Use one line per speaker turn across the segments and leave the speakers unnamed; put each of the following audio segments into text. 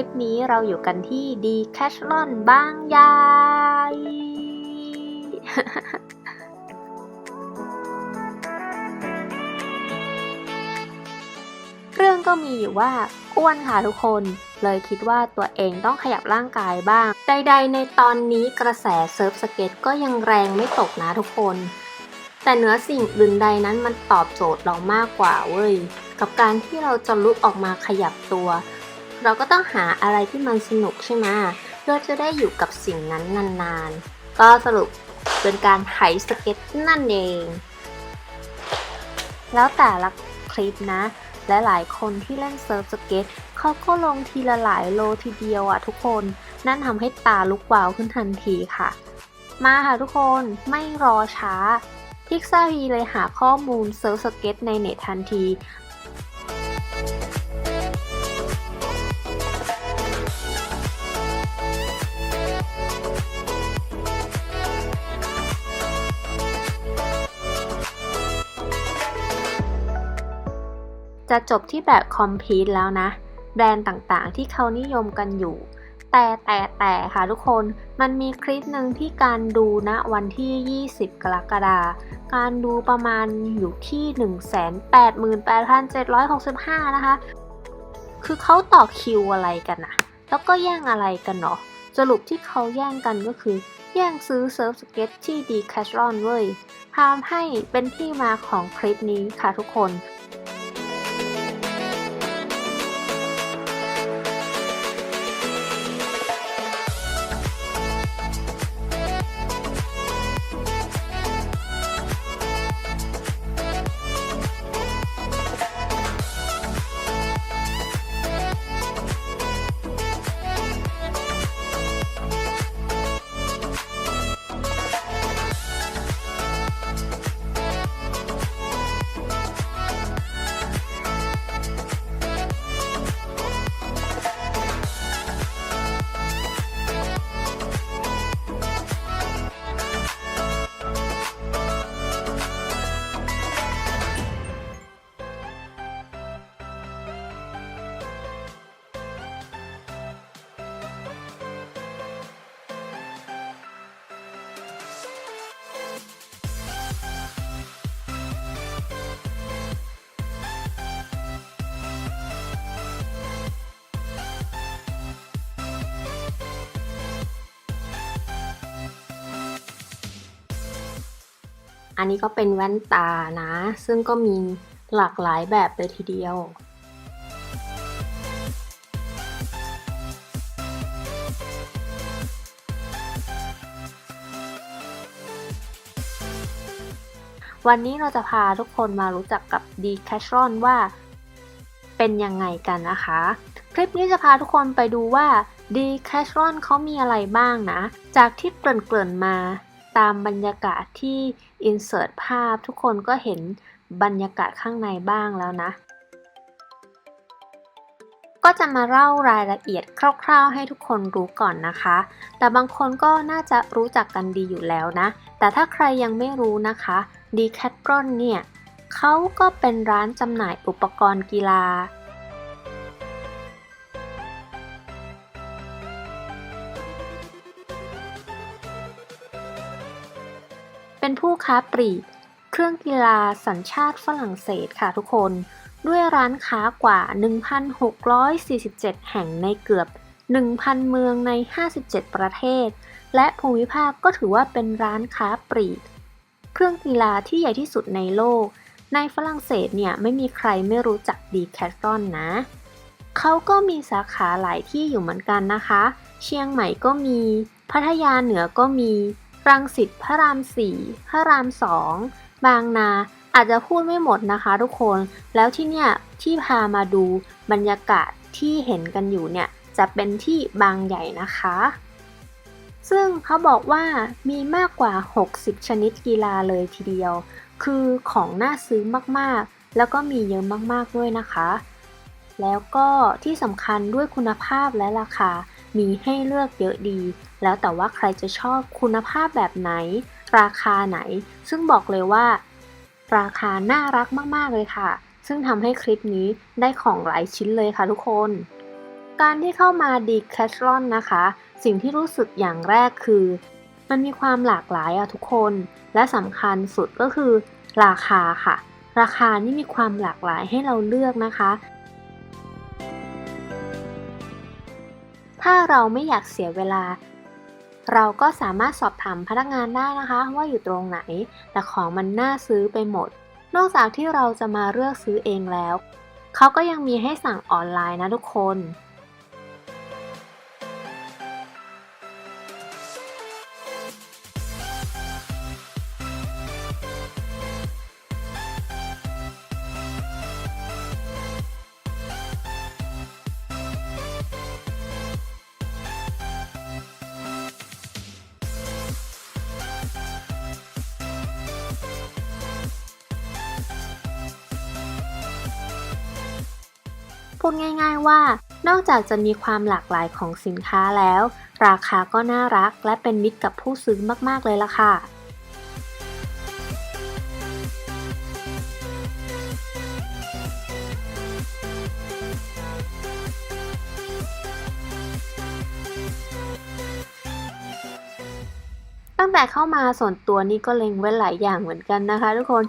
คลิปนี้เราอยู่กันที่ดีแคชลอนบางยายเรื่องก็มีอยู่ว่าอ้วนค่ะทุกคน เลยคิดว่าตัวเองต้องขยับร่างกายบ้าง ใดๆในตอนนี้กระแสเซิร์ฟสเก็ตก็ยังแรงไม่ตกนะทุกคน แต่เหนือสิ่งอื่นใดนั้นมันตอบโจทย์เรามากกว่าเว้ย กับการที่เราจะลุกออกมาขยับตัว เราก็ต้องหาอะไรที่มันสนุกใช่ไหมเพื่อจะได้อยู่กับสิ่งนั้นนานๆ ก็สรุปเป็นการไถสเก็ตนั่นเอง แล้วแต่ละคลิปนะ และหลายคนที่เล่นเซิร์ฟสเก็ตเขาก็ลงทีละหลายโลทีเดียวอะทุกคน นั่นทำให้ตาลุกวาวขึ้นทันทีค่ะ มาค่ะทุกคนไม่รอช้าพิกซ่าพีเลยหาข้อมูลเซิร์ฟสเก็ตในเน็ตทันที จะจบที่แบบคอมพ e t e แล้วนะ แบรนด์ต่างๆ ที่เขานิยมกันอยู่ แต่แต่แต่ค่ะทุกคนมันมีคลิปหนึ่งที่การดูนะวันที่ 20 กรกฎาคมการดูประมาณอยู่ที่ 188,765 นะคะ คือเขาต่อคิวอะไรกันนะแล้วก็แย่งอะไรกันเนาะสรุปที่เขาแย่งกันก็คือ แย่งซื้อเซิร์ฟสเก็ตที่ดีแคชรอนเว้ยทำให้เป็นที่มาของคลิปนี้ค่ะทุกคน อันนี้ก็เป็นแว่นตานะ ซึ่งก็มีหลากหลายแบบเลยทีเดียว วันนี้เราจะพาทุกคนมารู้จักกับ d c a t h r o n ว่าเป็นยังไงกันนะคะ คลิปนี้จะพาทุกคนไปดูว่า d c a t h r o n เขามีอะไรบ้างนะ จากที่เกริ่นๆมา ตามบรรยากาศที่ insert ภาพทุกคนก็เห็นบรรยากาศข้างในบ้างแล้วนะ ก็จะมาเล่ารายละเอียดคร่าวๆ ให้ทุกคนรู้ก่อนนะคะ แต่บางคนก็น่าจะรู้จักกันดีอยู่แล้วนะ แต่ถ้าใครยังไม่รู้นะคะ Decathlon เนี่ยเขาก็เป็นร้านจำหน่ายอุปกรณ์กีฬา เป็นผู้ค้าปลีก เครื่องกีฬาสัญชาติฝรั่งเศสค่ะทุกคน ด้วยร้านค้ากว่า 1,647 แห่งในเกือบ 1,000 เมืองใน 57 ประเทศ และภูมิภาคก็ถือว่าเป็นร้านค้าปลีก เครื่องกีฬาที่ใหญ่ที่สุดในโลก ในฝรั่งเศสเนี่ยไม่มีใครไม่รู้จักดีแคทรอนนะเขาก็มีสาขาหลายที่อยู่เหมือนกันนะคะ เชียงใหม่ก็มี พัทยาเหนือก็มี รังสิตพระรามสี่พระรามสองบางนา อาจจะพูดไม่หมดนะคะทุกคน แล้วที่เนี่ยที่พามาดูบรรยากาศที่เห็นกันอยู่เนี่ยจะเป็นที่บางใหญ่นะคะ ซึ่งเขาบอกว่ามีมากกว่า 60 ชนิดกีฬาเลยทีเดียว คือของน่าซื้อมากๆ แล้วก็มีเยอะมากๆด้วยนะคะ แล้วก็ที่สำคัญด้วยคุณภาพและราคา มีให้เลือกเยอะดี แล้วแต่ว่าใครจะชอบคุณภาพแบบไหน ราคาไหน ซึ่งบอกเลยว่า ราคาน่ารักมากๆเลยค่ะ ซึ่งทำให้คลิปนี้ได้ของหลายชิ้นเลยค่ะทุกคน การที่เข้ามาดีแคชลอนนะคะ สิ่งที่รู้สึกอย่างแรกคือ มันมีความหลากหลายอะทุกคน และสำคัญสุดก็คือ ราคาค่ะ ราคานี่มีความหลากหลายให้เราเลือกนะคะ ถ้าเราไม่อยากเสียเวลา เราก็สามารถสอบถามพนักงานได้นะคะ ว่าอยู่ตรงไหน แต่ของมันน่าซื้อไปหมด นอกจากที่เราจะมาเลือกซื้อเองแล้ว เขาก็ยังมีให้สั่งออนไลน์นะทุกคน พูดง่าย ๆว่า นอกจากจะมีความหลากหลายของสินค้าแล้ว ราคาก็น่ารักและเป็นมิตรกับผู้ซื้อมากๆเลยล่ะค่ะตั้งแต่เข้ามาส่วนตัวนี่ก็เล็งไว้หลายอย่างเหมือนกันนะคะ ทุกคน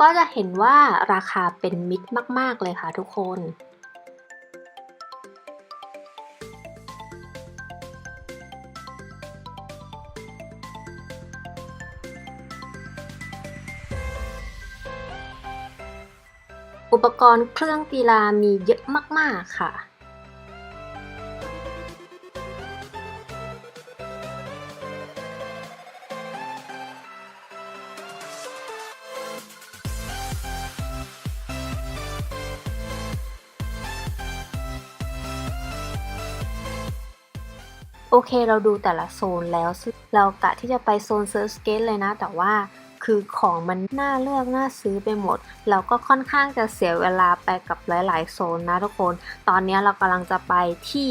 ก็จะเห็นว่าราคาเป็นมิตรมาก ๆ เลยค่ะทุกคน อุปกรณ์เครื่องกีฬามีเยอะมาก ๆ ค่ะ โอเคเราดูแต่ละโซนแล้วเรากะที่จะไปโซนเซิร์ฟสเกตเลยนะ แต่ว่า คือของมันน่าเลือกน่าซื้อไปหมด เราก็ค่อนข้างจะเสียเวลาไปกับหลาย ๆ โซนนะทุกคน ตอนนี้เรากำลังจะไปที่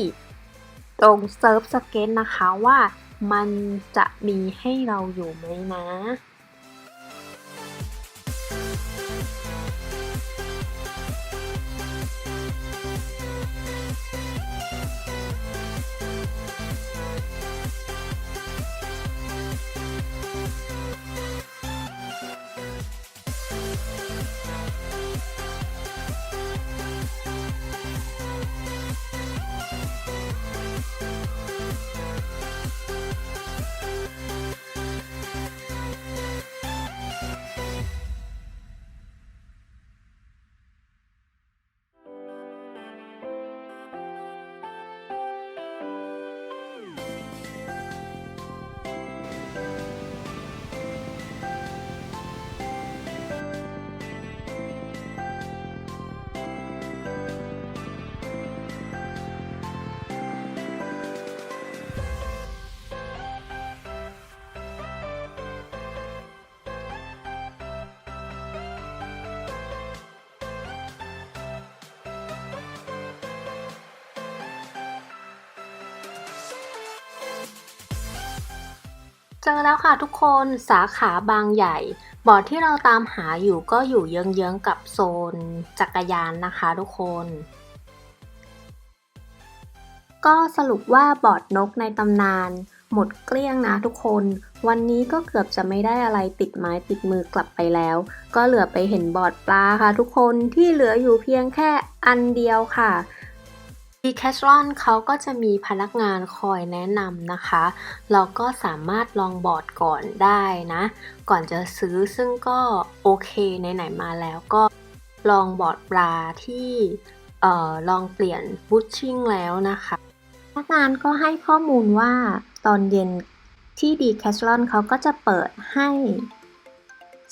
ตรงเซิร์ฟสเก็ตนะคะว่ามันจะมีให้เราอยู่ไหมนะ เจอแล้วค่ะทุกคนสาขาบางใหญ่ บอร์ดที่เราตามหาอยู่ก็อยู่เยื้องๆกับโซนจักรยานนะคะทุกคน ก็สรุปว่าบอร์ดนกในตำนาน หมดเกลี้ยงนะทุกคน วันนี้ก็เกือบจะไม่ได้อะไรติดไม้ติดมือกลับไปแล้ว ก็เหลือไปเห็นบอร์ดปลาค่ะทุกคนที่เหลืออยู่เพียงแค่อันเดียวค่ะ d c a t h l o n เขาก็จะมีพนักงานคอยแนะนำนะคะ เราก็สามารถลองบอร์ดก่อนได้นะ ก่อนจะซื้อซึ่งก็โอเคไหนๆมาแล้วก็ลองบอร์ดปลาที่เอ่อลองเปลี่ยนบูชชิ่งแล้วนะคะ พนักงานก็ให้ข้อมูลว่าตอนเย็นที่ d c a t h l o n เขาก็จะเปิดให้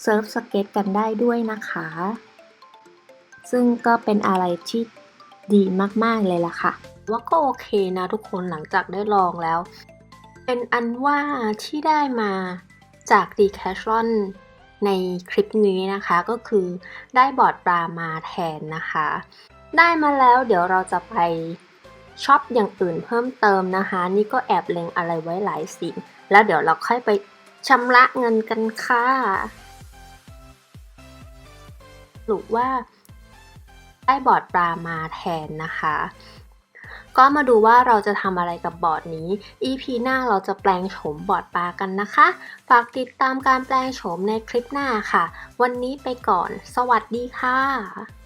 เซิร์ฟสเก็ตกันได้ด้วยนะคะ ซึ่งก็เป็นอะไรที่ ดีมากๆเลยล่ะค่ะ ว่าก็โอเคนะทุกคนหลังจากได้ลองแล้ว เป็นอันว่าที่ได้มาจาก d c a t h l o n ในคลิปนี้นะคะก็คือได้บอร์ดปลามาแทนนะคะ ได้มาแล้วเดี๋ยวเราจะไปช็อปอย่างอื่นเพิ่มเติมนะคะ นี่ก็แอบเล็งอะไรไว้หลายสิ่ง แล้วเดี๋ยวเราค่อยไปชำระเงินกันค่ะสรุปว่า ได้บอร์ดปลามาแทนนะคะ ก็มาดูว่าเราจะทำอะไรกับบอร์ดนี้ EP หน้าเราจะแปลงโฉมบอร์ดปลากันนะคะ ฝากติดตามการแปลงโฉมในคลิปหน้าค่ะ วันนี้ไปก่อน สวัสดีค่ะ